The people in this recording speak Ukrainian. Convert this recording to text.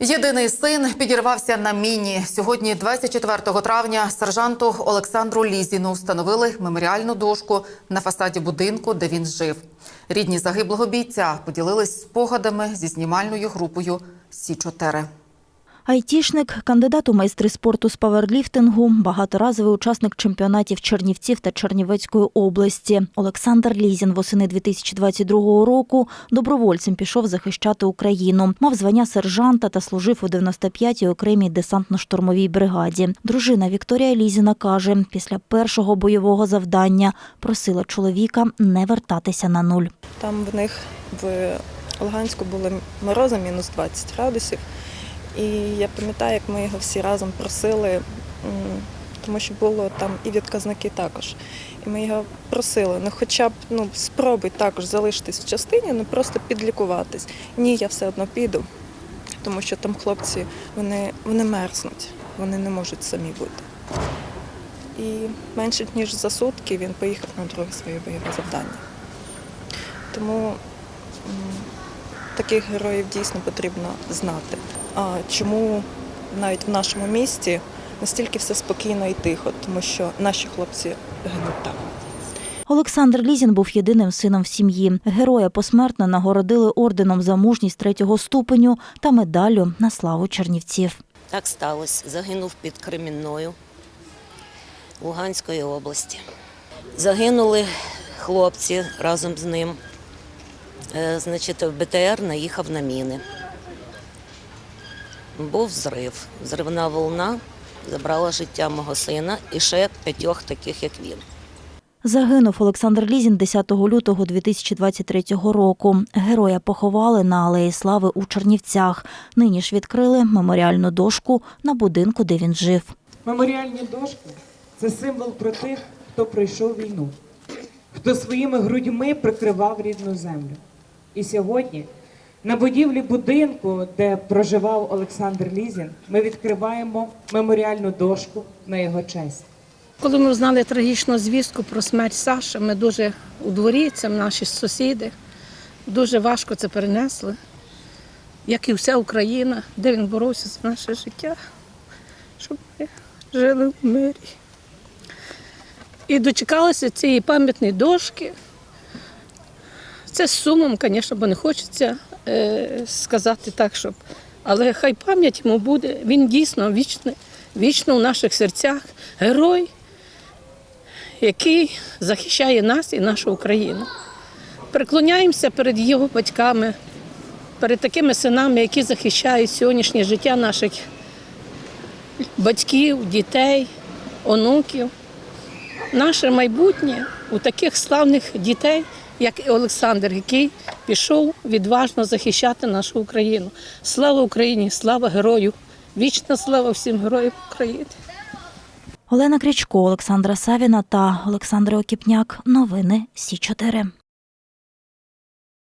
Єдиний син підірвався на міні. Сьогодні, 24 травня, сержанту Олександру Лізіну встановили меморіальну дошку на фасаді будинку, де він жив. Рідні загиблого бійця поділились спогадами зі знімальною групою Сі 4 Айтішник, кандидат у майстри спорту з паверліфтингу, багаторазовий учасник чемпіонатів Чернівців та Чернівецької області. Олександр Лізін восени 2022 року добровольцем пішов захищати Україну. Мав звання сержанта та служив у 95-й окремій десантно-штурмовій бригаді. Дружина Вікторія Лізіна каже, після першого бойового завдання просила чоловіка не вертатися на нуль. Там в них в Луганську були морози мінус 20 градусів. І я пам'ятаю, як ми його всі разом просили, тому що було там і відказники також. І ми його просили, ну хоча б ну, спробуй також залишитись в частині, ну просто підлікуватись. Ні, я все одно піду, тому що там хлопці вони, вони мерзнуть, вони не можуть самі бути. І менше ніж за сутки він поїхав на друге своє бойове завдання. Тому таких героїв дійсно потрібно знати. А чому навіть в нашому місті настільки все спокійно і тихо, тому що наші хлопці гинуть там. Олександр Лізін був єдиним сином в сім'ї. Героя посмертно нагородили орденом за мужність третього ступеню та медаллю на славу Чернівців. Так сталося. Загинув під Кремінною Луганської області. Загинули хлопці разом з ним. Е, Значить, в БТР наїхав на міни. Був зрив. Зривна волна забрала життя мого сина і ще п'ятьох таких, як він. Загинув Олександр Лізін 10 лютого 2023 року. Героя поховали на Алеї Слави у Чернівцях. Нині ж відкрили меморіальну дошку на будинку, де він жив. Меморіальні дошки це символ про тих, хто пройшов війну, хто своїми грудьми прикривав рідну землю. І сьогодні на будівлі будинку, де проживав Олександр Лізін, ми відкриваємо меморіальну дошку на його честь. Коли ми знали трагічну звістку про смерть Саші, ми дуже у дворі, це наші сусіди, дуже важко це перенесли, як і вся Україна, де він боровся за наше життя, щоб ми жили в мирі. І дочекалися цієї пам'ятної дошки. Це з сумом, звісно, бо не хочеться е, сказати так, щоб. Але хай пам'ять йому буде. Він дійсно вічно, вічно у наших серцях герой, який захищає нас і нашу Україну. Приклоняємося перед його батьками, перед такими синами, які захищають сьогоднішнє життя наших батьків, дітей, онуків. Наше майбутнє у таких славних дітей, як і Олександр, який пішов відважно захищати нашу Україну. Слава Україні, слава герою! Вічна слава всім героям України! Олена Крячко, Олександра Савіна та Олександр Окіпняк. Новини Сі 4